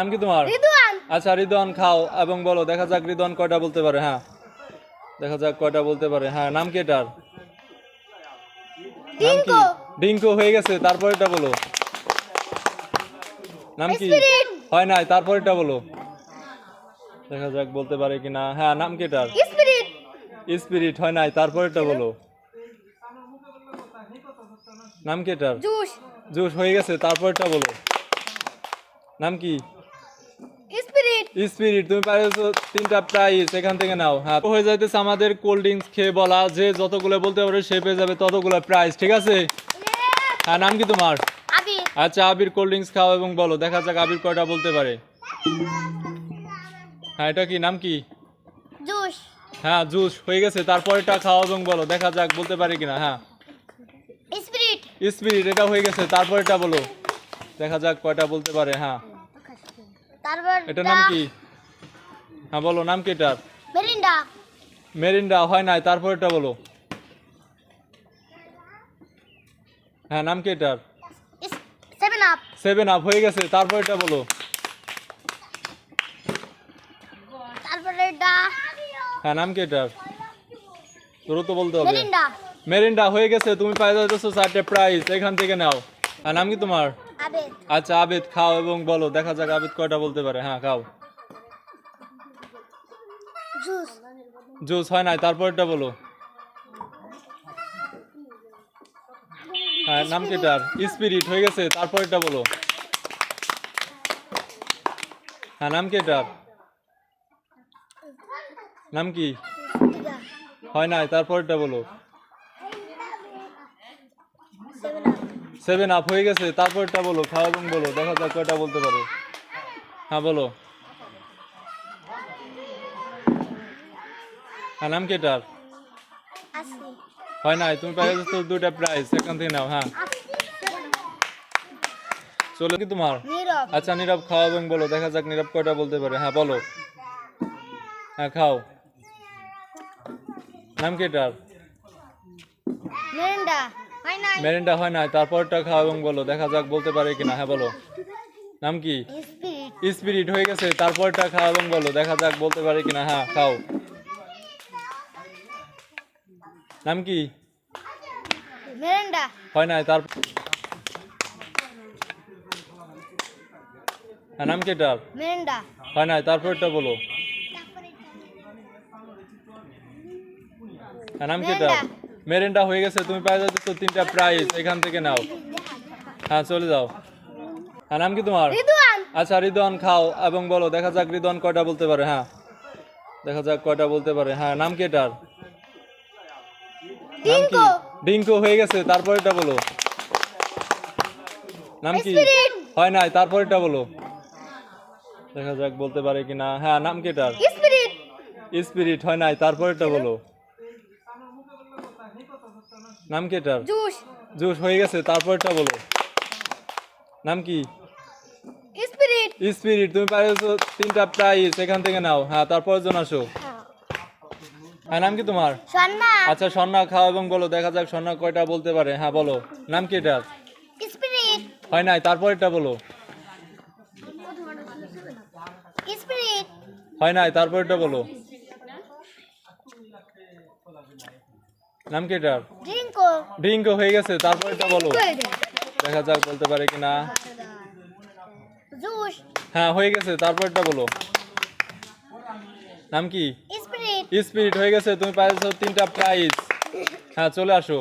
নাম কি তোমার? আচ্ছা রিদওয়ান খাও এবং বলো দেখা যাক রিদওয়ান কয়টা বলতে পারে হ্যাঁ। দেখা যাক কয়টা বলতে পারে হ্যাঁ নাম কি এটার? নাম কি? ডিঙ্কো। হয়ে গেছে তারপরেটা বলো। নাম কি? হয় নাই তারপরেটা বলো। দেখা যাক বলতে পারে কিনা হ্যাঁ নাম কি এটার? স্পিরিট। হয় নাই তারপরেটা বলো। নাম কি এটার? জুস। জুস হয়ে গেছে তারপরেটা বলো। নাম কি? স্পিরিট তুমি পাইছো তিনটা প্রাইস এখান থেকে নাও হ্যাঁ হয়ে যাইতেছে আমাদের কোল্ড ড্রিঙ্কস খেয়ে বলা যে যতগুলো বলতে পারে সে পেয়ে যাবে ততগুলো প্রাইস ঠিক আছে? হ্যাঁ নাম কি তোমার? আচ্ছা আবির কোল্ড ড্রিঙ্কস খাও এবং বলো দেখা যাক আবির কয়টা বলতে পারে। হ্যাঁ এটা কি নাম কি? জুস। হ্যাঁ জুস হয়ে গেছে তারপরেটা খাও এবং বলো দেখা যাক বলতে পারে কিনা হ্যাঁ। স্পিরিট স্পিরিট এটা হয়ে গেছে তারপরেটা বলো দেখা যাক কয়টা বলতে পারে হ্যাঁ। তারপর এটার নাম কি? হ্যাঁ বলো নাম কি এটার? মেরিন্ডা। মেরিন্ডা হয় নাই তারপরেটা বলো। হ্যাঁ নাম কি এটার? সেভেন আপ সেভেন আপ হয়ে গেছে বলো। তারপরে এটা হ্যাঁ নাম কি এটার? তোরও তো বলতে হবে। মেরিন্ডা। মেরিন্ডা হয়ে গেছে তুমি পাই যাচ্ছ চারটে প্রাইস এখান থেকে নাও। আর নাম কি তোমার? আচ্ছা আবেদ খাও এবং বলো দেখা যাক আবেদ কয়টা বলতে পারে। হ্যাঁ খাও। জুস। হয় নাই তারপরটা বলো। হ্যাঁ নাম কি এটার স্পিরিট হয়ে গেছে তারপরটা বলো। হ্যাঁ নাম কি এটার নাম কি? হয় নাই তারপরটা বলো সেভেন আপ সেভেন আপ হয়ে গেছে তারপরটা বলো খাও এবং বলো দেখা যাক কয়টা বলতে পারো। হ্যাঁ বলো। হ্যাঁ নাম কেটার হয় নাই তুমি পেয়ে যাচ্ছ দুইটা প্রাইজ এখান থেকে নাও হ্যাঁ। চলো কি তোমার? আচ্ছা নীরব খাও এবং বলো দেখা যাক নীরব কয়টা বলতে পারে। হ্যাঁ বলো। হ্যাঁ খাও। নাম কেটার মেরিন্ডা মেরিনটা হয় নাই তারপরটা খাও এবং বলো দেখা যাক বলতে পারে কিনা হ্যাঁ বলো। নাম কি? স্পিরিট স্পিরিট হয়ে গেছে তারপরটা খাও এবং বলো দেখা যাক বলতে পারে কিনা হ্যাঁ খাও। নাম কি? মেরিন্ডা। হয় নাই তার হ্যাঁ নাম কি এটার? মেরিন্ডা। হয় নাই তারপরটা বলো। হ্যাঁ নাম কি এটার? মেরেন্ডা হয়ে গেছে তুমি পাই যাচ্ছ তিনটা প্রাইস এখান থেকে নাও। হ্যাঁ চলে যাও। হ্যাঁ নাম কি তোমার? আচ্ছা রিদওয়ান খাও এবং বলো দেখা যাক রিদন কয়টা বলতে পারে হ্যাঁ। দেখা যাক কয়টা বলতে পারে হ্যাঁ নাম কি এটার? নাম কি? ডিঙ্কো। হয়ে গেছে তারপর এটা বলো। নাম কি? হয় নাই তারপর এটা বলো। দেখা যাক বলতে পারে কিনা। হ্যাঁ নাম কি এটার? স্পিরিট। স্পিরিট হয় নাই তারপরেটা বলো। নাম কি এটার? জুস। জুস হয়ে গেছে। তারপরেটা বলো। নাম কি? স্পিরিট। স্পিরিট তুমি পাইছো তিনটা প্রাইস এখান থেকে নাও। হ্যাঁ তারপরের জন আসো। হ্যাঁ। নাম কি তোমার? সন্না আচ্ছা স্বর্ণা খাও এবং বলো দেখা যাক স্বর্ণা কয়টা বলতে পারে। হ্যাঁ বলো। নাম কি এটার? স্পিরিট। হয় নাই তারপর এটা বলো। স্পিরিট। হয় নাই তারপর এটা বলো। নাম কি এটার? ড্রিঙ্কো ড্রিঙ্কও হয়ে গেছে। তারপরেরটা বলো। দেখা যাক বলতে পারে কিনা। জুস। হ্যাঁ হয়ে গেছে। তারপরেরটা বলো। নাম কি? স্পিরিট। স্পিরিট হয়ে গেছে। তুমি পাইছো তিনটা প্রাইজ। হ্যাঁ চলে আসো।